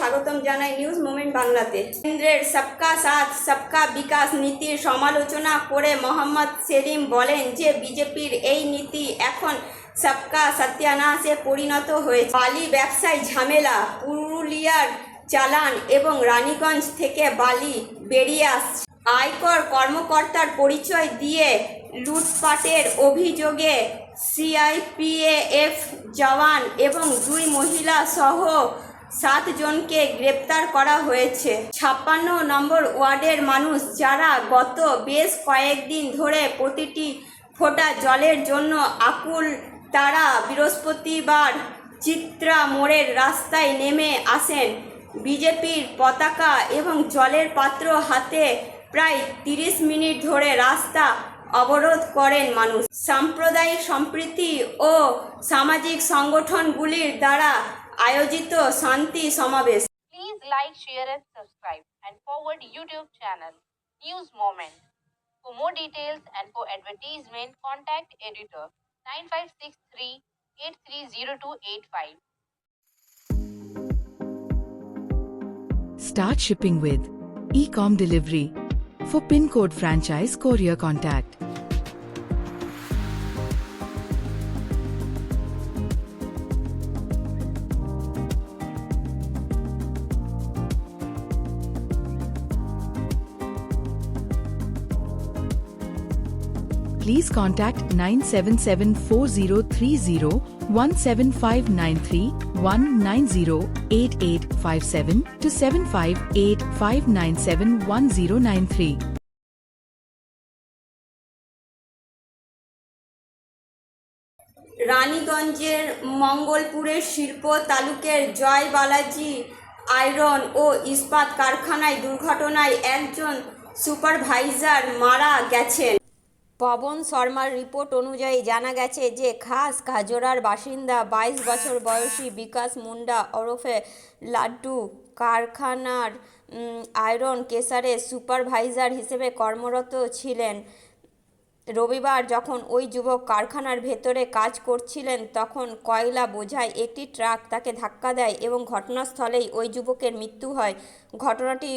স্বাগতম জানাই news moment বাংলাতে। কেন্দ্রের সবকা সাথ, সবকা বিকাশ নীতির সমালোচনা করে মোহাম্মদ সেলিম বলেন যে বিজেপির এই নীতি এখন সবকা সত্যানাশে পরিণত হয়েছে। বালি ব্যবসায় ঝামেলা, পুরুলিয়ার চালান এবং রানীগঞ্জ থেকে বালি বেরিয়ে আসছে। আয়কর কর্মকর্তার পরিচয় দিয়ে লুটপাটের অভিযোগে সিআইপিএফ জওয়ান এবং দুই মহিলা সহ সাতজনকে গ্রেপ্তার করা হয়েছে। ছাপ্পান্ন নম্বর ওয়ার্ডের মানুষ যারা গত বেশ কয়েকদিন ধরে প্রতিটি ফোটা জলের জন্য আকুল, তারা বৃহস্পতিবার চিত্রা মোড়ের রাস্তায় নেমে আসেন। বিজেপির পতাকা এবং জলের পাত্র হাতে প্রায় তিরিশ মিনিট ধরে রাস্তা অবরোধ করেন মানুষ। সাম্প্রদায়িক সম্প্রীতি ও সামাজিক সংগঠনগুলির দ্বারা আয়োজিত শান্তি সমাবেশ Please like, share, and subscribe, and forward YouTube channel News Moment. For more details and for advertisement, contact editor 9563 830285. Start shipping with Ecom Delivery. For pin code franchise courier contact. Please contact 9774030 17593 1908857 to 758 1093. রানীগঞ্জের মঙ্গলপুরের শিল্প তালুকের জয় Balaji iron ও ইস্পাত কারখানায় দুর্ঘটনায় একজন supervisor মারা গেছেন পবন শর্মার রিপোর্ট অনুযায়ী জানা গেছে যে খাস খাজোরার বাসিন্দা বাইশ বছর বয়সী বিকাশ মুন্ডা ওরফে লাড্ডু কারখানার আয়রন কেসারের সুপারভাইজার হিসেবে কর্মরত ছিলেন। রবিবার যখন ওই যুবক কারখানার ভেতরে কাজ করছিলেন, তখন কয়লা বোঝায় একটি ট্রাক তাকে ধাক্কা দেয় এবং ঘটনাস্থলেই ওই যুবকের মৃত্যু হয়। ঘটনাটি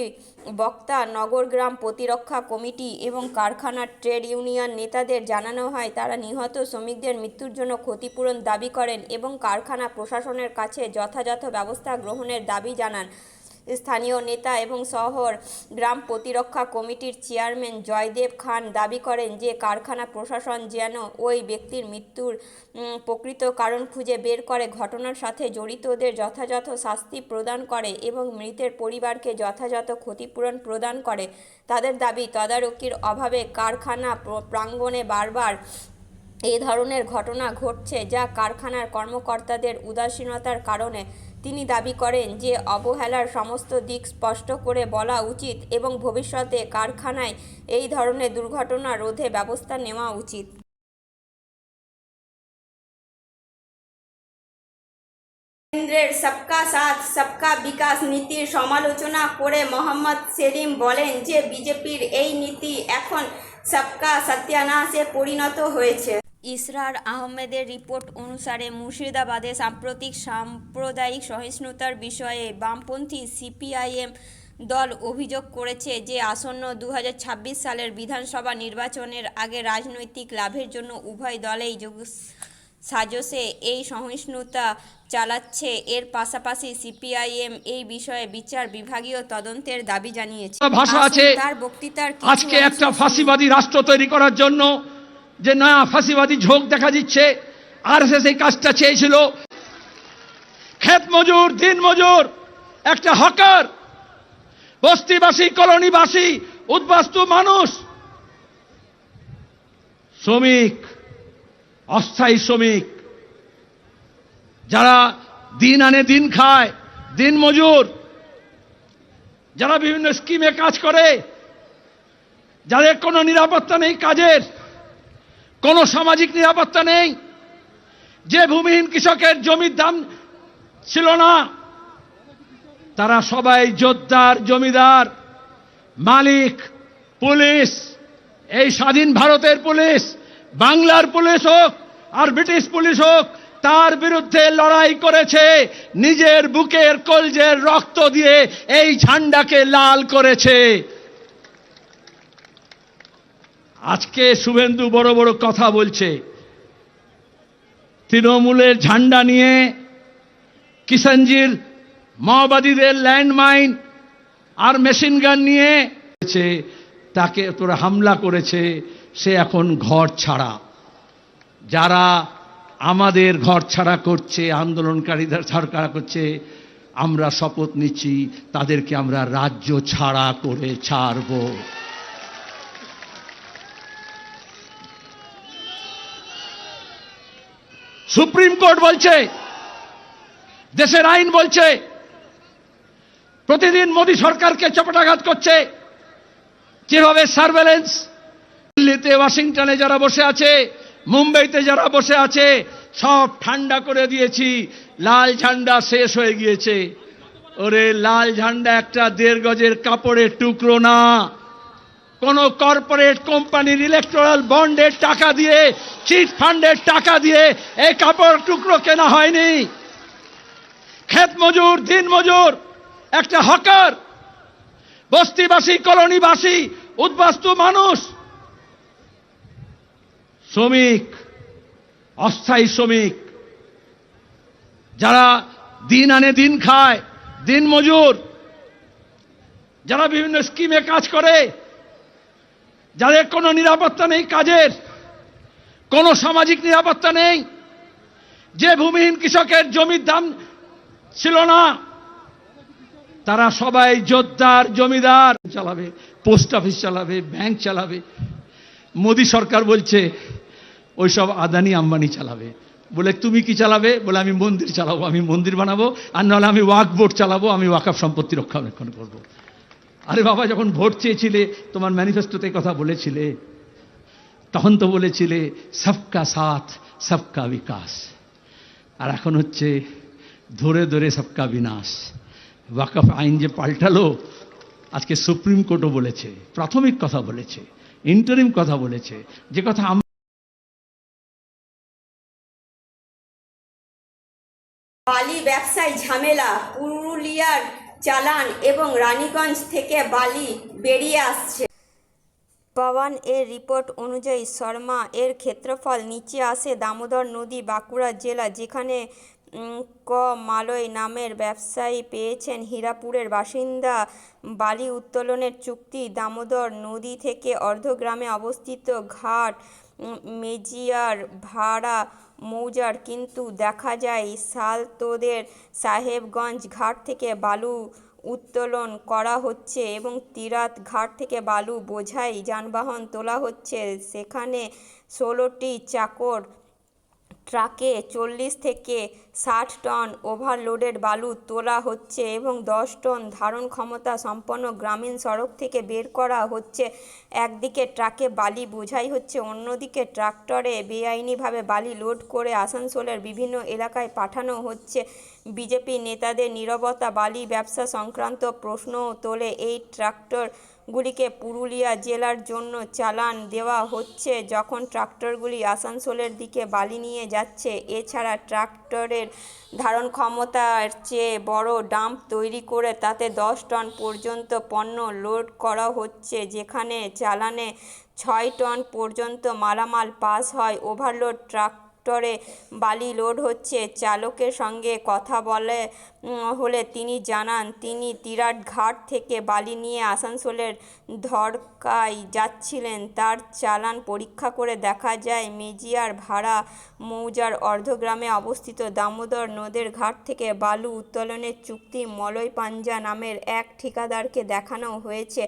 বক্তা নগরগ্রাম প্রতিরক্ষা কমিটি এবং কারখানার ট্রেড ইউনিয়ন নেতাদের জানানো হয়। তারা নিহত শ্রমিকদের মৃত্যুর জন্য ক্ষতিপূরণ দাবি করেন এবং কারখানা প্রশাসনের কাছে যথাযথ ব্যবস্থা গ্রহণের দাবি জানান। স্থানীয় নেতা এবং শহর গ্রাম প্রতিরক্ষা কমিটির চেয়ারম্যান জয়দেব খান দাবি করেন যে কারখানা প্রশাসন যেন ওই ব্যক্তির মৃত্যুর প্রকৃত কারণ খুঁজে বের করে, ঘটনার সাথে জড়িতদের যথাযথ শাস্তি প্রদান করে এবং মৃতের পরিবারকে যথাযথ ক্ষতিপূরণ প্রদান করে। তাদের দাবি, তদারকির অভাবে কারখানা প্র- প্রাঙ্গণে বারবার এই ধরনের ঘটনা ঘটছে যা কারখানার কর্মকর্তাদের উদাসীনতার কারণে তিনি দাবি করেন যে অবহেলার সমস্ত দিক স্পষ্ট করে বলা উচিত এবং ভবিষ্যতে কারখানায় এই ধরনের দুর্ঘটনা রোধে ব্যবস্থা নেওয়া উচিত। কেন্দ্রের সবকা সাথ, সবকা বিকাশ নীতির সমালোচনা করে মোহাম্মদ সেলিম বলেন যে বিজেপির এই নীতি এখন সবকা সত্যানাশে পরিণত হয়েছে। ইসরার আহমেদের রিপোর্ট অনুসারে মুর্শিদাবাদে সাম্প্রতিক সাম্প্রদায়িক সহিষ্ণুতার বিষয়ে বামপন্থী সিপিআইএম দল অভিযোগ করেছে যে আসন্ন দু হাজার ছাব্বিশ সালের বিধানসভা নির্বাচনের আগে রাজনৈতিক লাভের জন্য উভয় দলেই যোগ সাজসে এই সহিষ্ণুতা চালাচ্ছে। এর পাশাপাশি সিপিআইএম এই বিষয়ে বিচার বিভাগীয় তদন্তের দাবি জানিয়েছে। ভাষা আছে। তার বক্তৃতার আজকে একটা ফাঁসিবাদী রাষ্ট্র তৈরি করার জন্য যে না ফাঁসিবাদী ঝোঁক দেখা দিচ্ছে। আর এই কাজটা চেয়েছিল। ক্ষেত মজুর, দিন মজুর, একটা হকার, বস্তিবাসী, কলোনিবাসী, উদ্বাস্তু মানুষ, শ্রমিক, অস্থায়ী শ্রমিক, যারা দিন আনে দিন খায়, দিন মজুর, যারা বিভিন্ন স্কিমে কাজ করে, যাদের কোনো নিরাপত্তা নেই কাজের কোনো সামাজিক নিরাপত্তা নেই। যে ভূমিহীন কৃষকের জমির দাম ছিল না, তারা সবাই যোদ্ধার জমিদার, মালিক, পুলিশ, এই স্বাধীন ভারতের পুলিশ, বাংলার পুলিশ হোক আর ব্রিটিশ পুলিশ হোক, তার বিরুদ্ধে লড়াই করেছে, নিজের বুকের কলজের রক্ত দিয়ে এই ঝান্ডাকে লাল করেছে। আজকে শুভেন্দু বড় বড় কথা বলছে। তৃণমূলের ঝান্ডা নিয়ে কিষানজির মাওবাদীদের ল্যান্ডমাইন আর মেশিন গান নিয়ে তাকে তোরা হামলা করেছে, সে এখন ঘর ছাড়া। যারা আমাদের ঘর ছাড়া করছে, আন্দোলনকারীদের ছাড়া করছে, আমরা শপথ নিচ্ছি, তাদেরকে আমরা রাজ্য ছাড়া করে ছাড়ব। সুপ্রিম কোর্ট বলছে, দেশের আইন বলছে, প্রতিদিন মোদী সরকারকে চপটাঘাত করছে। যেভাবে সার্ভেলেন্স? দিল্লিতে, ওয়াশিংটনে যারা বসে আছে, মুম্বাইতে যারা বসে আছে, সব ঠান্ডা করে দিয়েছি, লাল ঝান্ডা শেষ হয়ে গিয়েছে। ওরে, লাল ঝান্ডা একটা দেড় গজের কাপড়ের টুকরো না। কোন কর্পোরেট কোম্পানির ইলেকট্রাল বন্ডের টাকা দিয়ে চিট ফান্ডের টাকা দিয়ে এই কাপড় টুকরো কেনা হয়নি। ক্ষেত মজুর, দিন মজুর, একটা হকার, বস্তিবাসী, কলোনিবাসী, উদ্বাস্তু মানুষ, শ্রমিক, অস্থায়ী শ্রমিক, যারা দিন আনে দিন খায়, দিন মজুর, যারা বিভিন্ন স্কিমে কাজ করে যাদের কোনো নিরাপত্তা নেই কাজের, কোনো সামাজিক নিরাপত্তা নেই, যে ভূমিহীন কৃষকের জমির দাম ছিল না, তারা সবাই জোরদার জমিদার চালাবে, পোস্ট অফিস চালাবে, ব্যাংক চালাবে। মোদী সরকার বলছে, ওইসব আদানি আম্বানি চালাবে। বলে, তুমি কি চালাবে? বলে, আমি মন্দির চালাবো, আমি মন্দির বানাবো, আর নাহলে আমি ওয়াক বোর্ড চালাবো, আমি ওয়াকআপ সম্পত্তি রক্ষণাবেক্ষণ করব। আরে বাবা, যখন ভোট চেয়েছিলে, তোমার ম্যানিফেস্টোতে কথা বলেছিলে, তখন তো বলেছিলে, সবকা সাথ, সবকা বিকাশ। আর এখন হচ্ছে, ধরে ধরে সবকা বিনাশ। ওয়াকফ আইন যে পাল্টালো, আজকে সুপ্রিম কোর্টও বলেছে, প্রাথমিক কথা বলেছে ইন্টারিম কথা বলেছে। যে কথা বালি ব্যবসায় ঝামেলা, পুরুলিয়ার চালান এবং রানীগঞ্জ থেকে বালি বেরিয়ে আসছে। পাওয়ান এর রিপোর্ট অনুযায়ী শর্মা এর ক্ষেত্রফল নিচে আসে দামোদর নদী বাঁকুড়া জেলা, যেখানে ক. মালয় নামের ব্যবসায়ী পেয়েছেন হীরাপুরের বাসিন্দা বালি উত্তোলনের চুক্তি। দামোদর নদী থেকে অর্ধগ্রামে অবস্থিত ঘাট মেজিয়ার ভাড়া মৌজার কিন্তু দেখা যায় সালতোদের সাহেবগঞ্জ ঘাট থেকে বালু উত্তোলন করা হচ্ছে এবং তিরাত ঘাট থেকে বালু বোঝাই যানবাহন তোলা হচ্ছে। সেখানে ষোলোটি চাকর ট্রাকে চল্লিশ থেকে ষাট টন ওভারলোডেড বালু তোলা হচ্ছে এবং দশ টন ধারণ ক্ষমতা সম্পন্ন গ্রামীণ সড়ক থেকে বের করা হচ্ছে। একদিকে ট্রাকে বালি বোঝাই হচ্ছে, অন্যদিকে ট্রাক্টরে বেআইনিভাবে বালি লোড করে আসানসোলের বিভিন্ন এলাকায় পাঠানো হচ্ছে। বিজেপি নেতাদের নীরবতা বালি ব্যবসা সংক্রান্ত প্রশ্নও তোলে এই ট্রাক্টরগুলিকে পুরুলিয়া জেলার জন্য চালান দেওয়া হচ্ছে। যখন ট্রাক্টরগুলি আসানসোলের দিকে বালি নিয়ে যাচ্ছে, এছাড়া ট্রাক্টরের ধারণ ক্ষমতার চেয়ে বড় ডাম্প তৈরি করে তাতে দশ টন পর্যন্ত পণ্য লোড করা হচ্ছে, যেখানে চালানে ছয় টন পর্যন্ত মালামাল পাস হয়। ওভারলোড ট্রাক ট্রাক্টরে বালি লোড হচ্ছে। চালকের সঙ্গে কথা বলে হলে তিনি জানান, তিনি তিরাট ঘাট থেকে বালি নিয়ে আসানসোলের ধরকায় যাচ্ছিলেন। তার চালান পরীক্ষা করে দেখা যায়, মেজিয়ার ভাড়া মৌজার অর্ধগ্রামে অবস্থিত দামোদর নদের ঘাট থেকে বালু উত্তোলনের চুক্তি মলয় পাঞ্জা নামের এক ঠিকাদারকে দেখানো হয়েছে।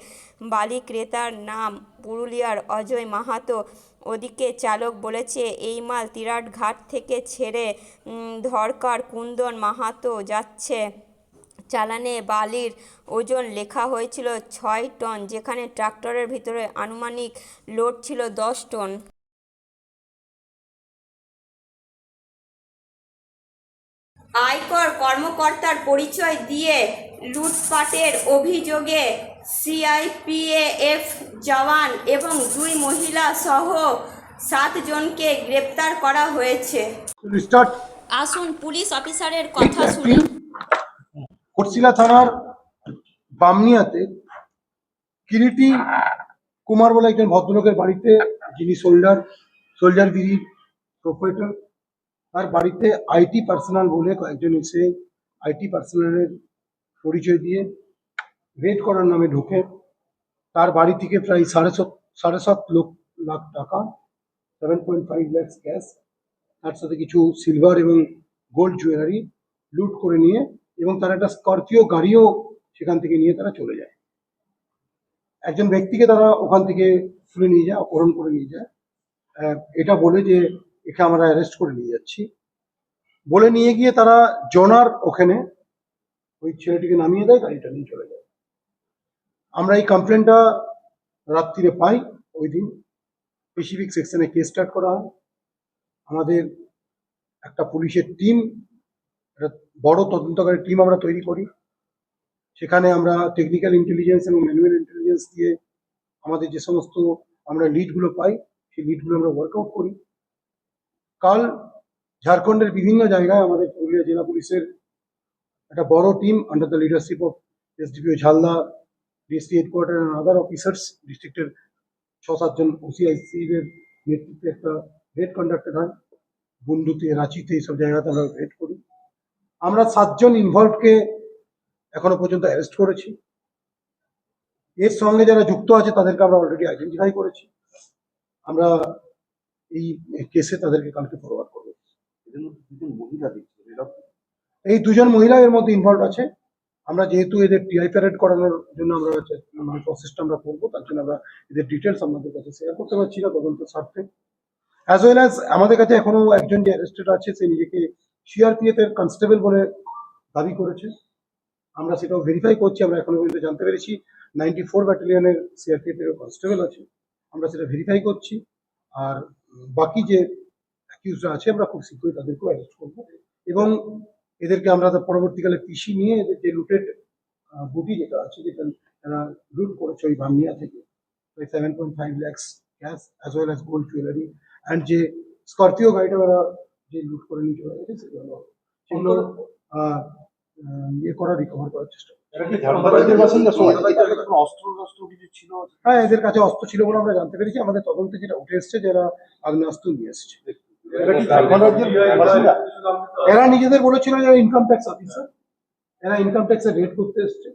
বালি ক্রেতার নাম পুরুলিয়ার অজয় মাহাতো। ওদিকে চালক বলেছে, এই মাল তিরাট ঘাট থেকে ছেড়ে ধরকার কুন্দন মাহাতো যাচ্ছে। চালানে বালির ওজন লেখা হয়েছিল ছয় টন, যেখানে ট্রাক্টরের ভিতরে আনুমানিক লোড ছিল দশ টন। আয়কর কর্মকর্তার পরিচয় দিয়ে লুটপাটের অভিযোগে সিআইপিএফ জওয়ান এবং দুই মহিলা সহ সাতজনকে গ্রেপ্তার করা হয়েছে। আসুন পুলিশ অফিসারের কথা শুনি কোটশিলা থানার বামনিয়াতে কিরিটি কুমার বলে একজন ভদ্রলোকের বাড়িতে যিনি সোল্ডার সোল্ডার সোলজারগিরির প্রোপারেটর তার বাড়িতে আইটি পার্সোনাল বলে কয়েকজন এসে আইটি পার্সোনালের পরিচয় দিয়ে রেড করার নামে ঢোকে তার বাড়ি থেকে প্রায় সাড়ে সাত সাড়ে সাত লোক, লাখ টাকা seven point five lakhs cash তার সাথে কিছু সিলভার এবং গোল্ড জুয়েলারি লুট করে নিয়ে এবং তার একটা স্করপিও গাড়িও সেখান থেকে নিয়ে তারা চলে যায়। একজন ব্যক্তিকে তারা ওখান থেকে তুলে নিয়ে যায়, অপহরণ করে নিয়ে যায়। এটা বলে যে, একে আমরা অ্যারেস্ট করে নিয়ে যাচ্ছি। বলে নিয়ে গিয়ে তারা জনার ওখানে ওই ছেলেটিকে নামিয়ে দেয়, গাড়িটা নিয়ে চলে যায়। আমরা এই কমপ্লেনটা রাত্রিরে পাই। ওই দিন স্পেসিফিক সেকশনে কেস স্টার্ট করা হয়। আমাদের একটা পুলিশের টিম বড় তদন্তকারী টিম আমরা তৈরি করি। সেখানে আমরা টেকনিক্যাল ইন্টেলিজেন্স এবং ম্যানুয়াল ইন্টেলিজেন্স দিয়ে আমাদের যে সমস্ত আমরা লিডগুলো পাই, সেই লিডগুলো আমরা ওয়ার্কআউট করি। কাল ঝাড়খণ্ডের বিভিন্ন জায়গায় আমাদের পুরুলিয়া জেলা পুলিশের একটা বড় team under the leadership of SDPO Jhalda DSP headquarter and other officers ডিস্ট্রিক্টের ছ সাতজন ওসিআইসি এর নেতৃত্বে একটা রেড কন্ডাক্টেড হয়। বন্ধুতে রাঁচিতে এইসব জায়গাতে আমরা রেড করি। আমরা সাতজন ইনভলভকে এখনও পর্যন্ত অ্যারেস্ট করেছি। এর সঙ্গে যারা যুক্ত আছে তাদেরকে আমরা অলরেডি আইডেন্টিফাই করেছি। আমরা এই কেসে তাদেরকে কালকে ফরওয়ার্ড করব। এই দুজন মহিলা এর মধ্যে ইনভলভ আছে। আমরা যেহেতু এদের টিআই প্যারেড করানোর জন্য আমরা মানে প্রসেসটা আমরা করব, তার জন্য আমরা এদের ডিটেলস আমাদের কাছে শেয়ার করতে পারছি না তদন্ত স্বার্থে। অ্যাজ ওয়েল অ্যাজ আমাদের কাছে এখনও একজন যে অ্যারেস্টেড আছে, সে নিজেকে সিআরপিএফ এর কনস্টেবল বলে দাবি করেছে। আমরা সেটাও ভেরিফাই করছি, আমরা এখনও পর্যন্ত জানতে পেরেছি। নাইনটি ফোর ব্যাটালিয়নের সিআরপিএফ এর কনস্টেবল আছে। আমরা সেটা ভেরিফাই করছি। আর বাকি যে অ্যাকিউজরা আছে, আমরা খুব শীঘ্রই তাদেরকেও অ্যারেস্ট করব। এবং এদেরকে আমরা তো পরবর্তীকালে পিসি নিয়ে এদের যে লুটেড বুটি যেটা আছে যেটা তারা লুট করেছে ওই বামিয়া থেকে ওই seven point five lakhs cash as well as gold jewellery and যে স্করপিও গাড়িটা ওরা যে লুট করে নিয়ে চলে গেছে সেগুলো সেগুলো ইয়ে করা রিকভার করার চেষ্টা। হ্যাঁ এদের কাছে অস্ত্র ছিল বলে আমরা জানতে পেরেছি। আমাদের তদন্তে যেটা উঠে এসছে যারা আগ্নেয়াস্ত্র নিয়ে এসেছে। এরা নিজেদের বলেছিল যে ইনকাম ট্যাক্স অফিসার এরা ইনকাম ট্যাক্সের রেড করতে এসছে।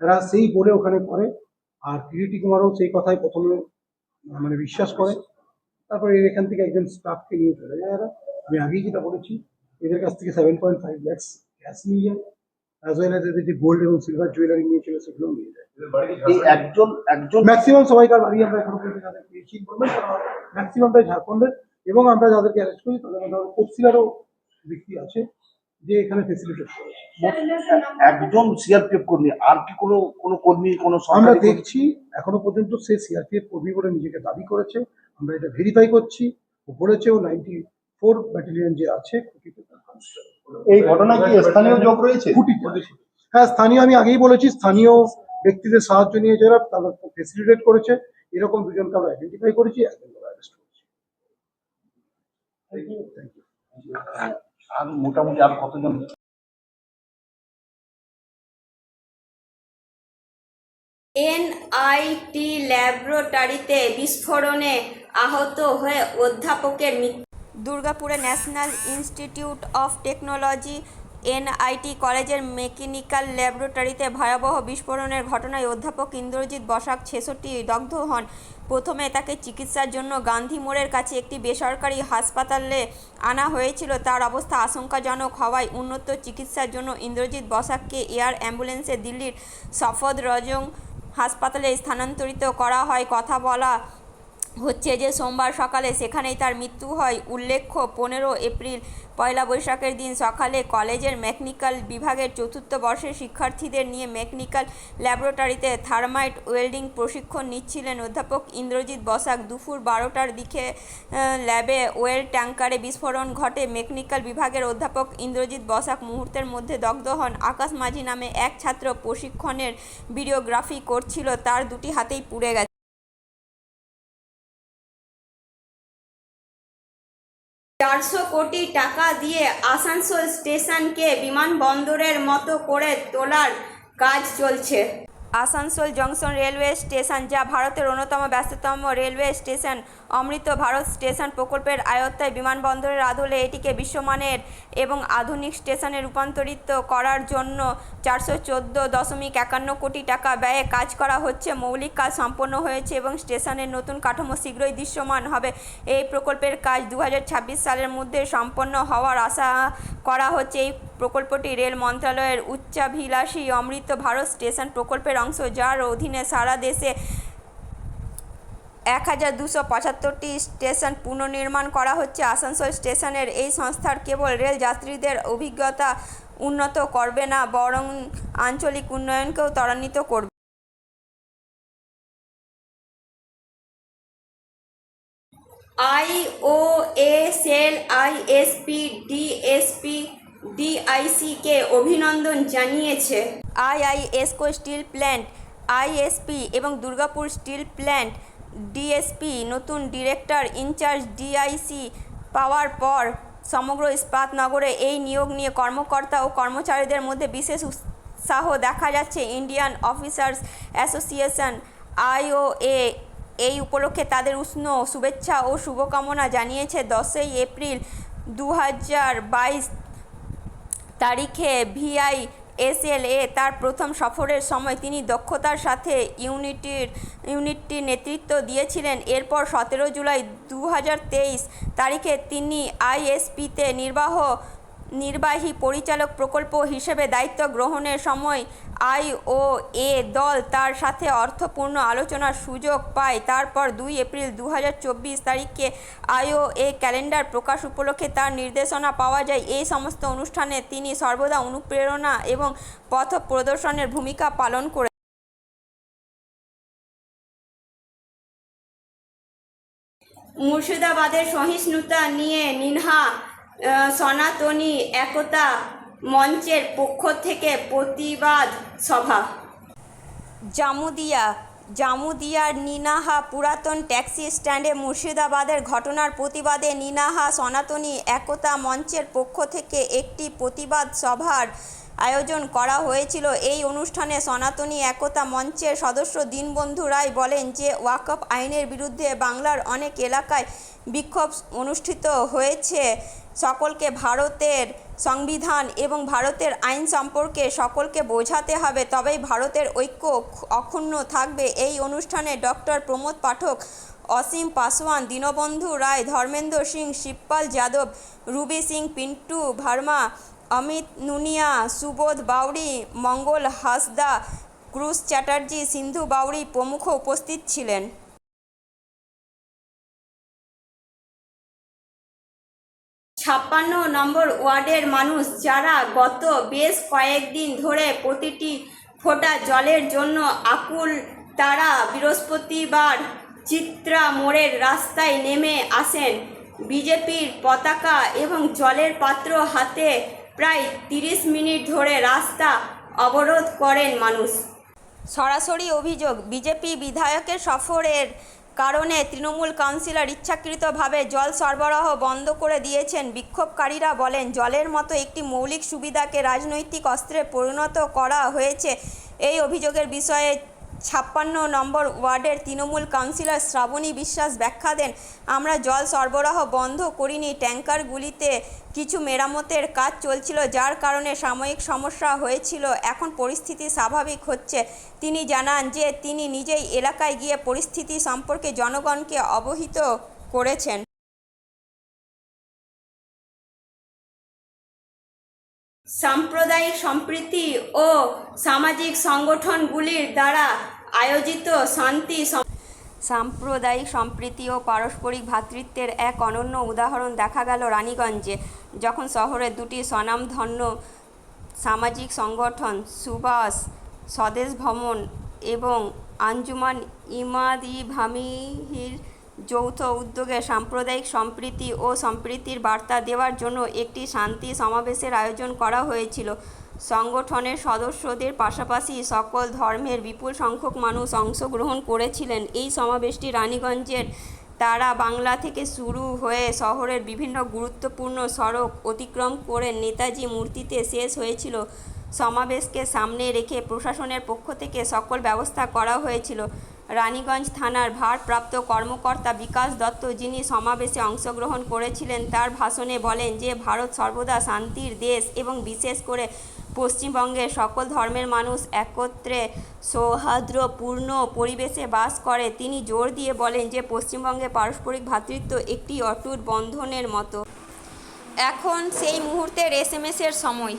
এরা সেই বলে ওখানে করে আর কিরিটি কুমারও সেই কথায় প্রথমে মানে বিশ্বাস করে। তারপরে এখান থেকে একজন স্টাফকে নিয়ে চলে যায় এরা। আমি আগেই যেটা বলেছি এদের কাছ থেকে seven point five lakhs cash নিয়ে যায়। অ্যাজ ওয়েল এজ এদের যে গোল্ড এবং সিলভার জুয়েলারি নিয়েছিল সেগুলোও নিয়ে যায়। এই একজন একজন ম্যাক্সিমাম সবাইকার বাড়ি আমরা এখনও পর্যন্ত যাদের পেয়েছি। ইনফরমেশন ম্যাক্সিমামটাই ঝাড়খণ্ডের। এবং আমরা যাদেরকে অ্যারেস্ট করি তাদের মধ্যে কোপসিলারও ব্যক্তি আছে যে এখানে ফেসিলিটেট করেছে একজন সিআরপিএফ কর্মী আর কি কোনো কোনো কর্মী কোনো আমরা দেখছি এখনও পর্যন্ত সে সিআরপিএফ কর্মী বলে নিজেকে দাবি করেছে। আমরা এটা ভেরিফাই করছি। ও বলেছে ও নাইনটি ফোর ব্যাটালিয়ন যে আছে তার। এই ঘটনা কি স্থানীয় যোগ রয়েছে? হ্যাঁ স্থানীয় আমি আগেই বলেছি স্থানীয় ব্যক্তিদের সাহায্য নিয়ে যারা তাদের ফেসিলিটেট করেছে। এরকম দুজনকে আমরা আইডেন্টিফাই করেছি একজন অ্যারেস্ট আর মোটামুটি আর কতজন? এনআইটি ল্যাবরেটরিতে বিস্ফোরণে আহত হয়ে অধ্যাপকের মৃত্যু। দুর্গাপুরে national institute of technology NIT কলেজের মেকানিক্যাল ল্যাবরেটরিতে ভয়াবহ বিস্ফোরণের ঘটনায় অধ্যাপক ইন্দ্রজিৎ বসাক ছেষট্টি দগ্ধ হন। প্রথমে তাকে চিকিৎসার জন্য গান্ধী মোড়ের কাছে একটি বেসরকারি হাসপাতালে আনা হয়েছিল। তার অবস্থা আশঙ্কাজনক হওয়ায় উন্নত চিকিৎসার জন্য ইন্দ্রজিৎ বসাককে এয়ার অ্যাম্বুলেন্সে দিল্লির সফদরজং হাসপাতালে স্থানান্তরিত করা হয়। কথা বলা হচ্ছে যে সোমবার সকালে সেখানেই তার মৃত্যু হয়। উল্লেখ্য, পনেরো এপ্রিল, পয়লা বৈশাখের দিন সকালে কলেজের মেকানিক্যাল বিভাগের চতুর্থ বর্ষের শিক্ষার্থীদের নিয়ে মেকানিক্যাল ল্যাবরেটরিতে থার্মাইট ওয়েল্ডিং প্রশিক্ষণ নিচ্ছিলেন অধ্যাপক ইন্দ্রজিৎ বসাক। দুপুর বারোটার দিকে ল্যাবে ওয়েল ট্যাঙ্কারে বিস্ফোরণ ঘটে। মেকানিক্যাল বিভাগের অধ্যাপক ইন্দ্রজিৎ বসাক মুহূর্তের মধ্যে দগ্ধ হন। আকাশ মাঝি নামে এক ছাত্র প্রশিক্ষণের ভিডিওগ্রাফি করছিল। তার দুটি হাতেই পুড়ে গেছে। চারশো কোটি টাকা দিয়ে আসানসোল স্টেশনকে বিমানবন্দরের মতো করে তোলার কাজ চলছে। আসানসোল জংশন রেলওয়ে স্টেশন, যা ভারতের অন্যতম ব্যস্ততম railway station. Amrit Bharat station প্রকল্পের আয়ত্তায় বিমানবন্দরের আদলে এটিকে বিশ্বমানের এবং আধুনিক স্টেশনে রূপান্তরিত করার জন্য চারশো চোদ্দ দশমিক একান্ন কোটি টাকা ব্যয়ে কাজ করা হচ্ছে। মৌলিক কাজ সম্পন্ন হয়েছে এবং স্টেশনের নতুন কাঠামো শীঘ্রই দৃশ্যমান হবে। এই প্রকল্পের কাজ দু হাজার ছাব্বিশ সালের মধ্যে সম্পন্ন হওয়ার আশা করা হচ্ছে। এই প্রকল্পটি রেল মন্ত্রণালয়ের উচ্চাভিলাষী অমৃত ভারত স্টেশন প্রকল্পের অংশ, যার অধীনে সারা দেশে এক হাজার দুশো পঁচাত্তরটি স্টেশন পুনর্নির্মাণ করা হচ্ছে। আসানসোল স্টেশনের এই সংস্থার কেবল রেল যাত্রীদের অভিজ্ঞতা উন্নত করবে না, বরং আঞ্চলিক উন্নয়নকেও ত্বরান্বিত করবে। আইওএসএল আইএসপি ডিএসপি ডিআইসিকে অভিনন্দন জানিয়েছে। আইআইএসকো স্টিল প্ল্যান্ট, আইএসপি এবং দুর্গাপুর স্টিল প্ল্যান্ট, ডিএসপি নতুন ডিরেক্টর ইনচার্জ ডিআইসি পাওয়ার পর সমগ্র ইস্পাত নগরে এই নিয়োগ নিয়ে কর্মকর্তা ও কর্মচারীদের মধ্যে বিশেষ উৎসাহ দেখা যাচ্ছে। ইন্ডিয়ান অফিসার্স অ্যাসোসিয়েশন, আইওএ, এই উপলক্ষে তাদের উষ্ণ শুভেচ্ছা ও শুভকামনা জানিয়েছে। দশই এপ্রিল দু হাজার বাইশ তারিখে ভিআই এসএলএ তার প্রথম সফরের সময় তিনি দক্ষতার সাথে ইউনিটির ইউনিটটির নেতৃত্ব দিয়েছিলেন। এরপর সতেরো জুলাই দু হাজার তেইশ তারিখে তিনি আইএসপিতে নির্বাহ নির্বাহী পরিচালক প্রকল্প হিসেবে দায়িত্ব গ্রহণের সময় আইওএ দল তার সাথে অর্থপূর্ণ আলোচনার সুযোগ পায়। তারপর দুই এপ্রিল দু হাজার চব্বিশ তারিখে আইওএ ক্যালেন্ডার প্রকাশ উপলক্ষে তার নির্দেশনা পাওয়া যায়। এই সমস্ত অনুষ্ঠানে তিনি সর্বদা অনুপ্রেরণা এবং পথ প্রদর্শনের ভূমিকা পালন করে মুর্শিদাবাদের সহিষ্ণুতা নিয়ে নিনহা সনাতনী একতা মঞ্চের পক্ষ থেকে প্রতিবাদ সভা। জামুদিয়া, জামুদিয়ার নিনাহা পুরাতন ট্যাক্সি স্ট্যান্ডে মুর্শিদাবাদের ঘটনার প্রতিবাদে নিনাহা সনাতনী একতা মঞ্চের পক্ষ থেকে একটি প্রতিবাদ সভার আয়োজন করা হয়েছিল। এই অনুষ্ঠানে সনাতনী একতা মঞ্চের সদস্য দীনবন্ধু রায় বলেন যে, ওয়াকফ আইনের বিরুদ্ধে বাংলার অনেক এলাকায় বিক্ষোভ অনুষ্ঠিত হয়েছে। সকলকে ভারতের সংবিধান এবং ভারতের আইন সম্পর্কে সকলকে বোঝাতে হবে। তবেই ভারতের ঐক্য অক্ষুণ্ণ থাকবে। এই অনুষ্ঠানে ডক্টর প্রমোদ পাঠক, অসীম পাসওয়ান, দীনবন্ধু রায়, ধর্মেন্দ্র সিং, শিবপাল যাদব, রুবি সিং, পিন্টু ভার্মা, অমিত নুনিয়া, সুবোধ বাউরি মঙ্গল হাসদা, ক্রুশ চ্যাটার্জি, সিন্ধু বাউরি প্রমুখ উপস্থিত ছিলেন। ছাপ্পান্ন নম্বর ওয়ার্ডের মানুষ যারা গত বেশ কয়েকদিন ধরে প্রতিটি ফোঁটা জলের জন্য আকুল তারা বৃহস্পতিবার চিত্রা মোড়ের রাস্তায় নেমে আসেন। বিজেপির পতাকা এবং জলের পাত্র হাতে প্রায় তিরিশ মিনিট ধরে রাস্তা অবরোধ করেন মানুষ। সরাসরি অভিযোগ, বিজেপি বিধায়কের সফরের কারণে তৃণমূল কাউন্সিলর ইচ্ছাকৃতভাবে জল সরবরাহ বন্ধ করে দিয়েছেন। বিক্ষোভকারীরা বলেন, জলের মতো একটি মৌলিক সুবিধাকে রাজনৈতিক অস্ত্রে পরিণত করা হয়েছে। এই অভিযোগের বিষয়ে ছাপ্পান্ন নম্বর ওয়ার্ডের তৃণমূল কাউন্সিলর শ্রাবণী বিশ্বাস ব্যাখ্যা দেন, আমরা জল সরবরাহ বন্ধ করিনি, ট্যাঙ্কারগুলিতে কিছু মেরামতের কাজ চলছিল, যার কারণে সাময়িক সমস্যা হয়েছিল, এখন পরিস্থিতি স্বাভাবিক হচ্ছে। তিনি জানান যে তিনি নিজেই এলাকায় গিয়ে পরিস্থিতি সম্পর্কে জনগণকে অবহিত করেছেন। সাম্প্রদায়িক সম্প্রীতি ও সামাজিক সংগঠনগুলির দ্বারা আয়োজিত শান্তি সাম্প্রদায়িক সম্প্রীতি ও পারস্পরিক ভ্রাতৃত্বের এক অনন্য উদাহরণ দেখা গেল রানীগঞ্জে, যখন শহরের দুটি স্বনামধন্য সামাজিক সংগঠন সুবাস স্বদেশ ভ্রমণ এবং আঞ্জুমান ইমাদি ভামিহির যৌথ উদ্যোগে সাম্প্রদায়িক সম্প্রীতি ও সম্প্রীতির বার্তা দেওয়ার জন্য একটি শান্তি সমাবেশের আয়োজন করা হয়েছিল। সংগঠনের সদস্যদের পাশাপাশি সকল ধর্মের বিপুল সংখ্যক মানুষ অংশগ্রহণ করেছিলেন। এই সমাবেশটি রানীগঞ্জের তারা বাংলা থেকে শুরু হয়ে শহরের বিভিন্ন গুরুত্বপূর্ণ সড়ক অতিক্রম করে নেতাজি মূর্তিতে শেষ হয়েছিল। সমাবেশকে সামনে রেখে প্রশাসনের পক্ষ থেকে সকল ব্যবস্থা করা হয়েছিল। রানীগঞ্জ থানার ভারপ্রাপ্ত কর্মকর্তা বিকাশ দত্ত যিনি সমাবেশে অংশগ্রহণ করেছিলেন, তার ভাষণে বলেন যে, ভারত সর্বদা শান্তির দেশ এবং বিশেষ করে পশ্চিমবঙ্গের সকল ধর্মের মানুষ একত্রে সৌহার্দ্যপূর্ণ পরিবেশে বাস করে। তিনি জোর দিয়ে বলেন যে, পশ্চিমবঙ্গে পারস্পরিক ভ্রাতৃত্ব একটি অটুট বন্ধনের মতো। এখন সেই মুহূর্তের এস এম এর সময়।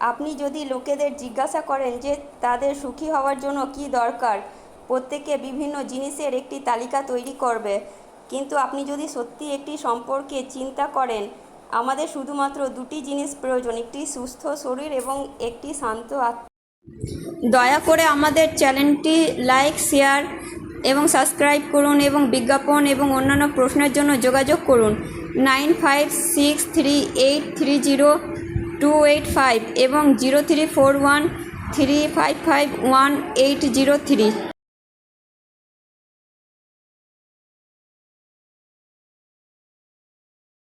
আপনি যদি লোকেদের জিজ্ঞাসা করেন যে, তাদের সুখী হওয়ার জন্য কি দরকার? প্রত্যেকে বিভিন্ন জিনিসের একটি তালিকা তৈরি করবে। কিন্তু আপনি যদি সত্যি একটি সম্পর্কে চিন্তা করেন, আমাদের শুধুমাত্র দুটি জিনিস প্রয়োজন, একটি সুস্থ শরীর এবং একটি শান্ত আত্মা। দয়া করে আমাদের চ্যানেলটি লাইক, শেয়ার এবং সাবস্ক্রাইব করুন এবং বিজ্ঞাপন এবং অন্যান্য প্রশ্নের জন্য যোগাযোগ করুন। Nine five six three eight three zero two eight five এবং zero three four one three five five one eight zero three.